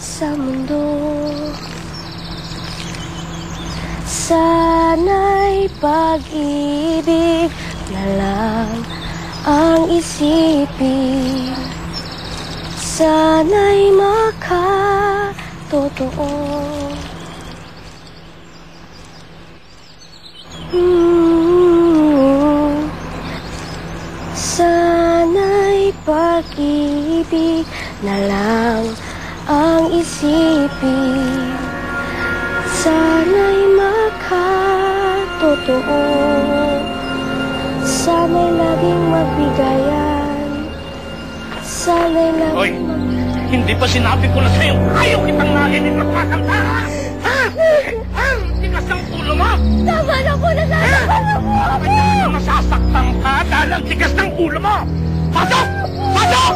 sa mundo. Sana'y pag-ibig na lang ang isipin. Sana'y makatotoo. Mm. Sana'y pag-ibig na lang ang isipin. Sana'y makatotoo. Sana'y laging magbigayan. Sana'y Hoy, laging mag... hindi pa sinabi ko na sa'yo, ayaw kitang narinig na kakanta, ha? Ha? Ha? Tigas ng ulo mo! Tama na po! Nasasaktan ako! Kaya nasasaktan ka dahil ang tigas ng ulo mo! Pasok! Pasok!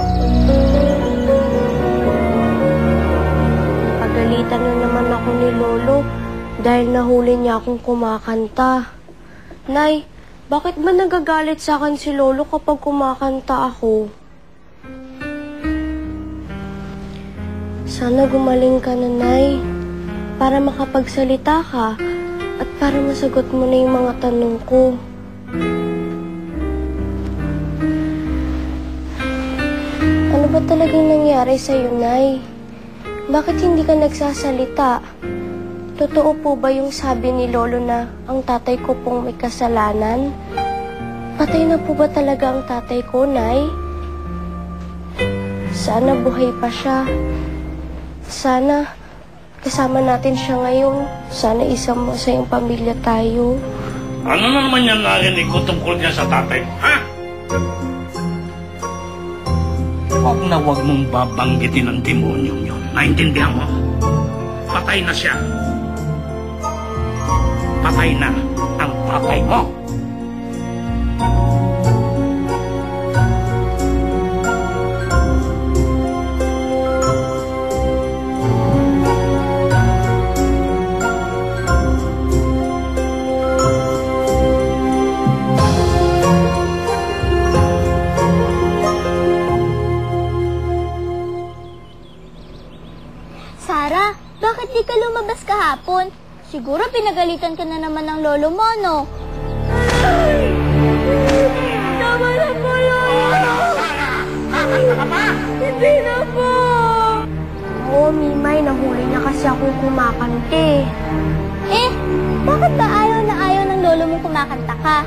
Pagalitan na naman ako ni Lolo dahil nahuli niya akong kumakanta. Nay, bakit ba nagagalit sa akin si Lolo kapag kumakanta ako? Sana gumaling ka na, Nay, para makapagsalita ka at para masagot mo na yung mga tanong ko. Ano ba talagang nangyari sa'yo, Nay? Bakit hindi ka nagsasalita? Totoo po ba yung sabi ni Lolo na ang tatay ko pong may kasalanan? Patay na po ba talaga ang tatay ko, Nay? Sana buhay pa siya. Sana kasama natin siya ngayon. Sana isang masayang pamilya tayo. Ano na naman yan narinig ko tungkol dyan sa tatay ha? Huwag na huwag mong babanggitin ang demonyong yun. Naintindihan mo? Patay na siya. Patay na ang tatay mo. Siguro pinagalitan ka na naman ng lolo mo, no? Tama na po, Lolo! Hindi na po! Oo, Mimay, nahuli niya kasi akong kumakante. Eh, bakit ba ayaw na ayaw ng lolo mong kumakanta ka?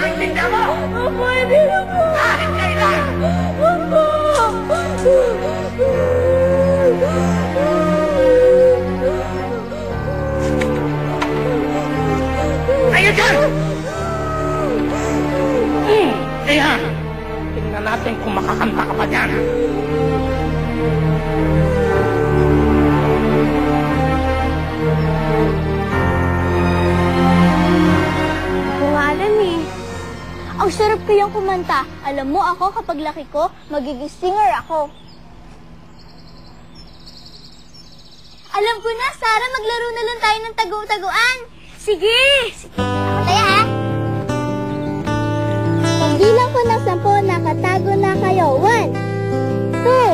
Naintindihan mo? Opo, hindi natin kung makakanta ka pa dyan. Ako nga alam eh. Ang sarap kayang kumanta. Alam mo ako, kapag laki ko, magiging singer ako. Alam ko na, Sara, maglaro na lang tayo ng tagu-taguan. Sige! Ako ng sampo, nakatago na kayo. One, two,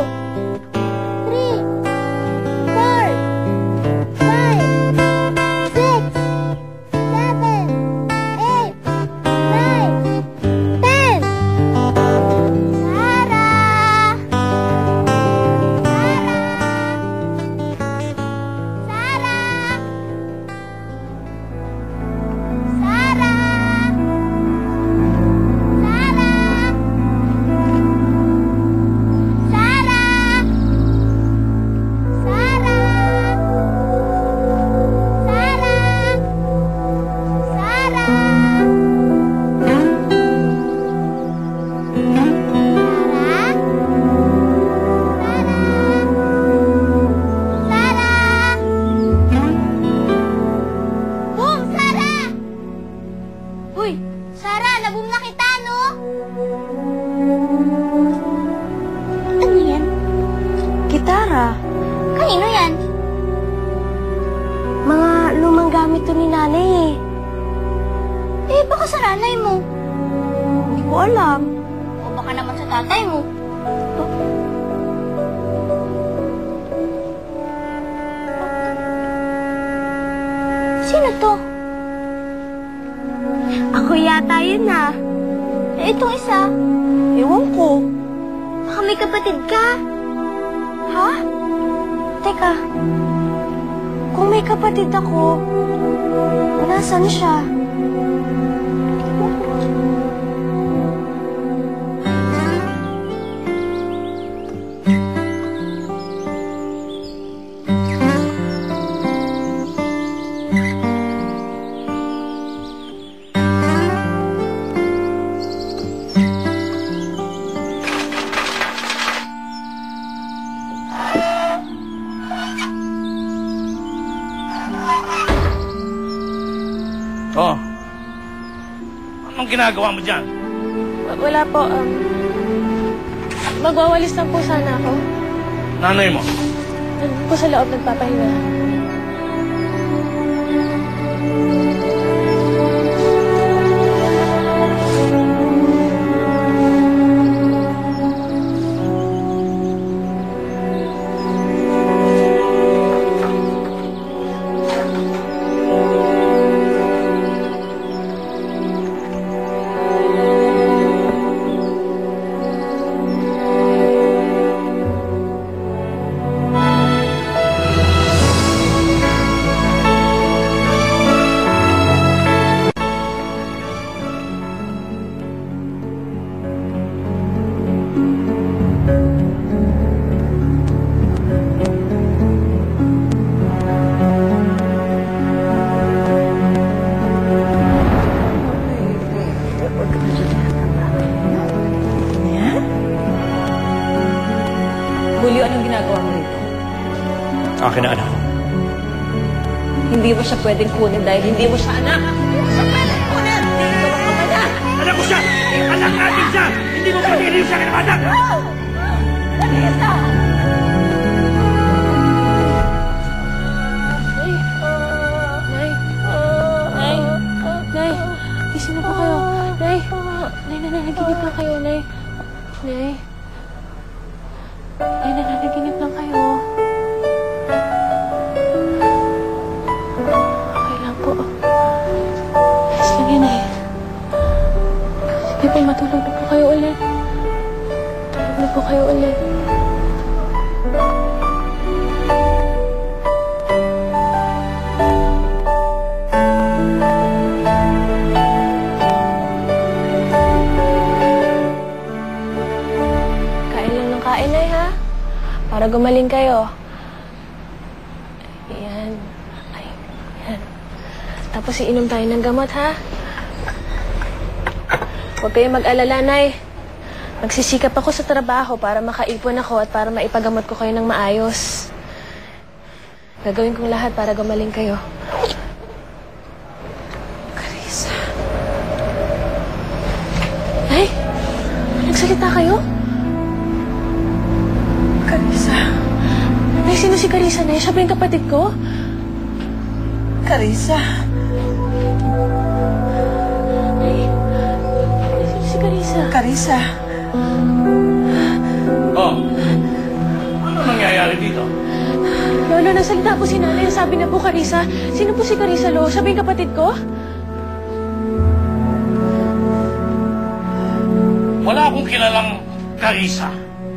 alam. O baka naman sa tatay mo. Sino to? Ako yata yun ah. Eh, itong isa. Ewan ko. Baka may kapatid ka. Ha? Teka. Kung may kapatid ako, nasan siya? Ginagawa mo dyan? Wala po, um... Magwawalis lang po sana ako. Nanay mo? Nandun po sa loob nagpapahinga. Julio, anong ginagawa mo rito? Akin na anak ko. Hindi mo siya pwedeng kunin dahil hindi mo siya anak. Hindi mo siya pwedeng kunin! Dito lang ka na! Anak ko siya! Anak natin siya! Hindi mo pagiging siya kinabatak! Alisa! Nay! Sige po, matulog na po kayo ulit. Tulog na po kayo ulit. Kain lang ng kain, Nay, ha? Para gumaling kayo. Ayan. Ay, ayan. Tapos iinom tayo ng gamot, ha? Huwag kayong mag-alala, Nay. Magsisikap ako sa trabaho para makaipon ako at para maipagamot ko kayo ng maayos. Gagawin kong lahat para gumaling kayo. Carissa. Nay, nagsalita kayo? Carissa. Nay, sino si Carissa, Nay? Siya ba yung kapatid ko? Carissa. Nay, Carissa? Oh. Ano nangyayari dito? Lolo, nagsalita po si nanay. Sabi na po Carissa. Sino po si Carissa, Lo? Siya ba yung kapatid ko? Wala akong kilalang Carissa.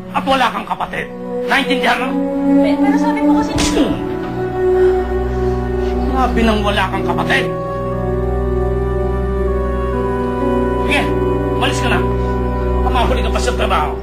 At wala kang kapatid. Naintindihan mo? Pero, pero sabi po kasi... Sabi nang wala kang kapatid. Malis ka na. Kamahuli ka pa sa trabaho.